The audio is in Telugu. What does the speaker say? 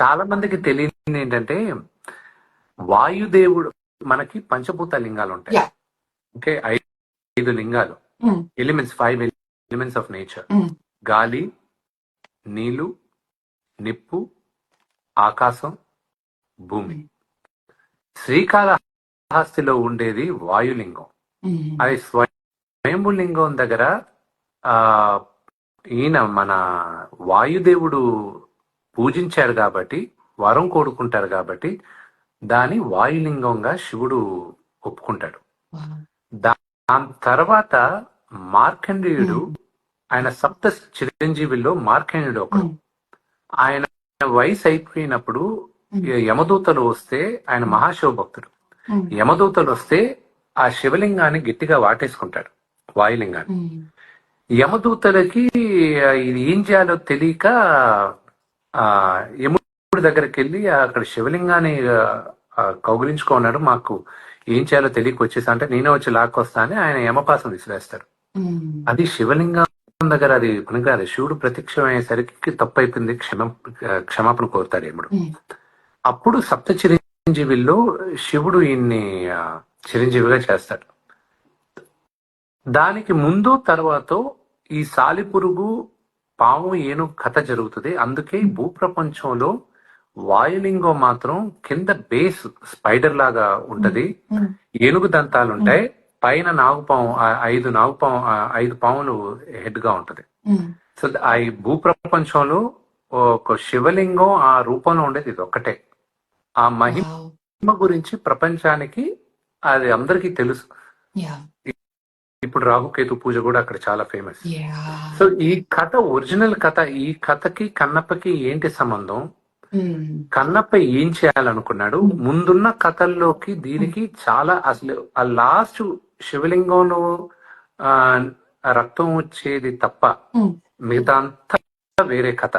చాలా మందికి తెలియదు ఏంటంటే వాయుదేవుడు మనకి పంచభూత లింగాలు ఉంటాయి. ఓకే ఐదు లింగాలు. Elements five elements of nature. గాలి నీళ్ళు నిప్పు ఆకాశం భూమి శ్రీకాళహస్తిలో ఉండేది వాయులింగం. అది స్వయంభులింగం దగ్గర ఆ ఈయన మన వాయుదేవుడు పూజించాడు కాబట్టి వరం కోరుకుంటారు కాబట్టి దాని వాయులింగంగా శివుడు ఒప్పుకుంటాడు. దాని తర్వాత మార్కండేయుడు ఆయన సప్త చిరంజీవుల్లో మార్కండేయుడు ఒకడు. ఆయన వయసు అయిపోయినప్పుడు. యమదూతలు వస్తే ఆయన మహాశివభక్తుడు. యమదూతలు వస్తే ఆ శివలింగాన్ని గట్టిగా వాటేసుకుంటాడు వాయులింగాన్ని. యమదూతలకి ఇది ఏం చేయాలో తెలియక ఆ యముడి దగ్గరికి వెళ్ళి అక్కడ శివలింగాన్ని కౌగిలించుకున్నాడు మాకు ఏం చేయాలో తెలియక వచ్చేసి. అంటే నేనే వచ్చి లాక్కొస్తా అని ఆయన యమపాసం విసిరేస్తాడు Mm. అది శివలింగం దగ్గర అది పనికిరాదు శివుడు ప్రత్యక్షం అయ్యేసరికి తప్పు అయిపోయింది క్షమ క్షమాపణ కోరుతాడు యముడు. అప్పుడు సప్త చిరంజీవిల్లో శివుడు ఈయన్ని చిరంజీవిగా చేస్తాడు. దానికి ముందు తర్వాత ఈ సాలిపురుగు పాము ఏను కథ జరుగుతుంది అందుకే భూప్రపంచంలో వాయులింగం మాత్రం కింద బేస్ స్పైడర్ లాగా ఉంటది. ఏనుగు దంతాలు ఉంటాయి పైన నాగుపాము ఐదు నాగుపాము ఐదు పాములు హెడ్గా ఉంటది. సో ఆ భూప్రపంచంలో ఒక శివలింగం ఆ రూపంలో ఉండేది ఇది ఒక్కటే ఆ మహిమ. గురించి ప్రపంచానికి అది అందరికీ తెలుసు. ఇప్పుడు రాహుకేతు పూజ కూడా అక్కడ చాలా ఫేమస్. సో ఈ కథ ఒరిజినల్ కథ ఈ కథకి కన్నప్పకి ఏంటి సంబంధం Mm. కన్నప్ప ఏం చేయాలనుకున్నాడు ముందున్న కథల్లోకి దీనికి చాలా అసలు ఆ లాస్ట్ శివలింగంలో ఆ రక్తం వచ్చేది తప్ప. మిగతా అంతా వేరే కథ